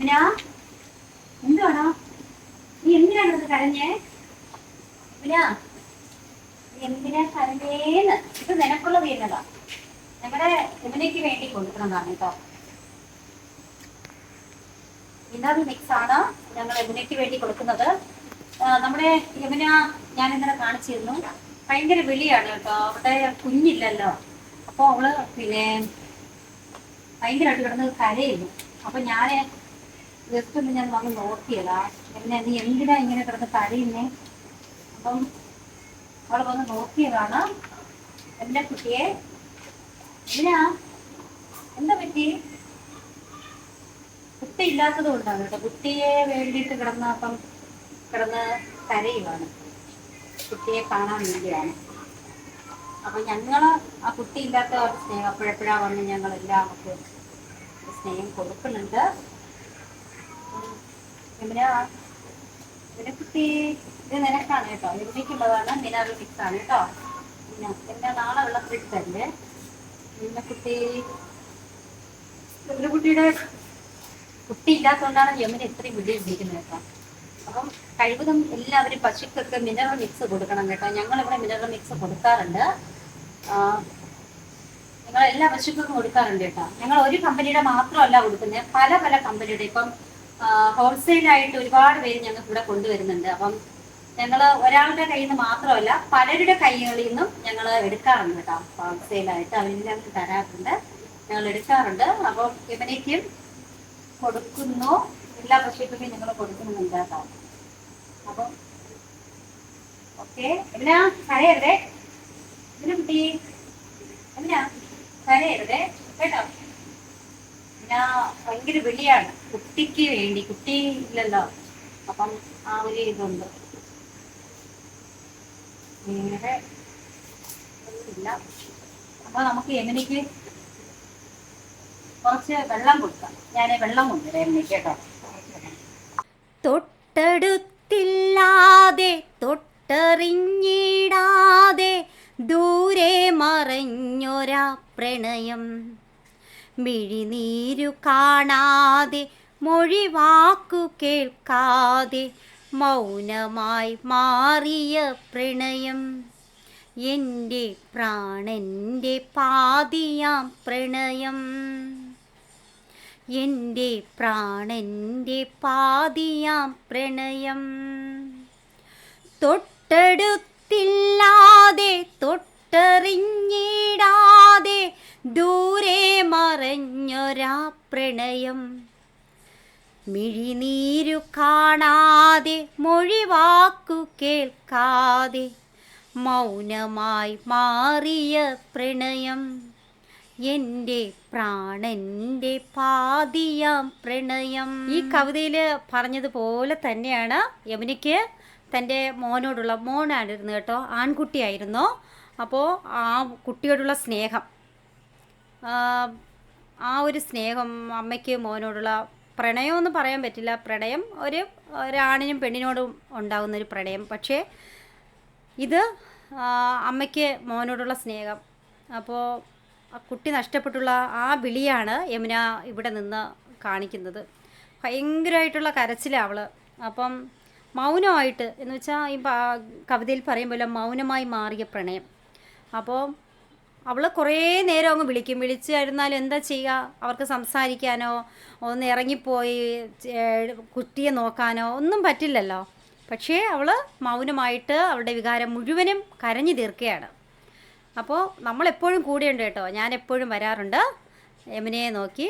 യമുന എന്തുവാണോ നീ എന്തിനാണ് ഇത് കരഞ്ഞേ? യമുന നീ എന്തിനാ കരഞ്ഞേന്ന്? ഇത് നിനക്കുള്ള വീണതാ ഞങ്ങളുടെ യമുനയ്ക്ക് വേണ്ടി കൊടുക്കുന്നതാണ് കേട്ടോ. ഇന്നത് മിക്സ് ആണ് ഞങ്ങൾ യമുനയ്ക്ക് വേണ്ടി കൊടുക്കുന്നത്. നമ്മുടെ യമുന ഞാൻ ഇന്നലെ കാണിച്ചിരുന്നു. ഭയങ്കര വിളിയാണ് കേട്ടോ. അവിടെ കുഞ്ഞില്ലല്ലോ. അപ്പോൾ അവൾ പിന്നെ ഭയങ്കരമായിട്ട് കിടന്ന് കരയുന്നു. അപ്പൊ ഞാൻ ജസ്റ്റ് ഒന്ന് ഞാൻ വന്ന് നോക്കിയതാ. പിന്നെ നീ എന്തിനാ ഇങ്ങനെ കിടന്ന് കരയുന്നേ? അപ്പം അവളെ വന്ന് നോക്കിയതാണ്. എന്റെ കുട്ടിയെ എന്തിനാ? എന്താ പറ്റി? കുട്ടി ഇല്ലാത്തത് കൊണ്ടാണ് കേട്ടോ. കുട്ടിയെ വേണ്ടിയിട്ട് കിടന്ന അപ്പം കിടന്ന് കരയുവാണ്. കുട്ടിയെ കാണാൻ വേണ്ടിയാണ്. അപ്പൊ ഞങ്ങൾ ആ കുട്ടി ഇല്ലാത്ത സ്നേഹം അപ്പോഴെപ്പോഴാ വന്ന് ഞങ്ങൾ എല്ലാവർക്കും സ്നേഹം കൊടുക്കുന്നുണ്ട്. യമുന യമുന കുട്ടി ഇത് നിനക്കാണ് കേട്ടോ. യമുനയ്ക്കുള്ളതാണ് മിനറൽ മിക്സ് ആണ് കേട്ടോ. പിന്നെ എന്നെ നാളെ വെള്ളത്തിൽ അല്ലേ? പിന്നെ കുട്ടി യമുന കുട്ടിയുടെ കുട്ടി ഇല്ലാത്തതുകൊണ്ടാണ് യമുന ഇത്രയും ബുദ്ധി ഉപയോഗിക്കുന്നത് കേട്ടോ. അപ്പം കഴിവതും എല്ലാവരും പശുക്കൊക്കെ മിനറൽ മിക്സ് കൊടുക്കണം കേട്ടോ. ഞങ്ങൾ ഇവിടെ മിനറൽ മിക്സ് കൊടുക്കാറുണ്ട്. ഞങ്ങൾ എല്ലാ പശുക്കൾക്കും കൊടുക്കാറുണ്ട് കേട്ടോ. ഞങ്ങൾ ഒരു കമ്പനിയുടെ മാത്രമല്ല കൊടുക്കുന്നത്. പല പല കമ്പനിയുടെ ഇപ്പം ഹോൾസെയിലായിട്ട് ഒരുപാട് പേര് ഞങ്ങൾക്ക് ഇവിടെ കൊണ്ടുവരുന്നുണ്ട്. അപ്പം ഞങ്ങൾ ഒരാളുടെ കയ്യിൽ നിന്ന് മാത്രമല്ല പലരുടെ കൈകളിൽ നിന്നും ഞങ്ങൾ എടുക്കാറുണ്ട് കേട്ടോ. ഹോൾസെയിലായിട്ട് ഞങ്ങൾക്ക് തരാറുണ്ട്. ഞങ്ങൾ എടുക്കാറുണ്ട്. അപ്പം ഇവനേക്കും കൊടുക്കുന്നു. എല്ലാ പ്രശ്നത്തിനും ഞങ്ങൾ കൊടുക്കുന്നുണ്ട് കേട്ടോ. അപ്പം ഓക്കെ. എന്നാ കരയരുതേ. ഇതിന് കുട്ടി? എന്നാ കരയരുതേ. കേട്ടോ. എന്നാ ഭയങ്കര വിളിയാണ്. കുട്ടിക്ക് വേണ്ടി കുട്ടി ഇല്ലല്ലോ. അപ്പം ആ ഒരു ഇതുണ്ട്. വേറെ ഒന്നുമില്ല. അപ്പൊ നമുക്ക് എങ്ങനെയൊക്കെ കുറച്ച് വെള്ളം കൊടുക്കാം. ഞാൻ വെള്ളം കൊണ്ടുവരാം കേട്ടോ. തൊട്ടടുത്തില്ലാതെ തൊട്ടറിഞ്ഞിടാതെ ദൂരെ മറഞ്ഞൊരാ പ്രണയം. മിഴിനീരു കാണാതെ മൊഴിവാക്കു കേൾക്കാതെ മൗനമായി മാറിയ പ്രണയം. എന്റെ പ്രാണന്റെ പാതിയാം പ്രണയം. എന്റെ പ്രാണന്റെ പാതിയാം പ്രണയം. തൊട്ടടുത്തില്ലാതെ തൊട്ടറിഞ്ഞിടാതെ ദൂരെ മറഞ്ഞൊരാ പ്രണയം. മിഴിനീരു കാണാതെ മൊഴിവാക്കു കേൾക്കാതെ മൗനമായി മാറിയ പ്രണയം. എന്റെ പ്രാണന്റെ പാതിയാം പ്രണയം. ഈ കവിതയിൽ പറഞ്ഞതുപോലെ തന്നെയാണ് യമുനയ്ക്ക് തന്റെ മോനോടുള്ള മോനായിരുന്നു കേട്ടോ ആൺകുട്ടിയായിരുന്നു. അപ്പോൾ ആ കുട്ടിയോടുള്ള സ്നേഹം. ആ, ഒരു സ്നേഹം അമ്മയ്ക്ക് മോനോടുള്ള പ്രണയമെന്ന് പറയാൻ പറ്റില്ല. പ്രണയം ഒരു ഒരാണിനും പെണ്ണിനോടും ഉണ്ടാകുന്ന ഒരു പ്രണയം. പക്ഷേ ഇത് അമ്മയ്ക്ക് മോനോടുള്ള സ്നേഹം. അപ്പോൾ കുട്ടി നഷ്ടപ്പെട്ടുള്ള ആ വിളിയാണ് യമുന ഇവിടെ നിന്ന് കാണിക്കുന്നത്. ഭയങ്കരമായിട്ടുള്ള കരച്ചിലാണ് അവൾ അപ്പം മൗനമായിട്ട് എന്ന് വെച്ചാൽ ഈ കവിതയിൽ പറയുമ്പോൾ മൗനമായി മാറിയ പ്രണയം. അപ്പോൾ അവൾ കുറേ നേരം അങ്ങ് വിളിക്കും. വിളിച്ചായിരുന്നാലും എന്താ ചെയ്യുക അവർക്ക് സംസാരിക്കാനോ ഒന്ന് ഇറങ്ങിപ്പോയി കുട്ടിയെ നോക്കാനോ ഒന്നും പറ്റില്ലല്ലോ. പക്ഷേ അവൾ മൗനമായിട്ട് അവളുടെ വികാരം മുഴുവനും കരഞ്ഞു തീർക്കുകയാണ്. അപ്പോൾ നമ്മളെപ്പോഴും കൂടെയുണ്ട് കേട്ടോ. ഞാൻ എപ്പോഴും വരാറുണ്ട്. യമുനയെ നോക്കി.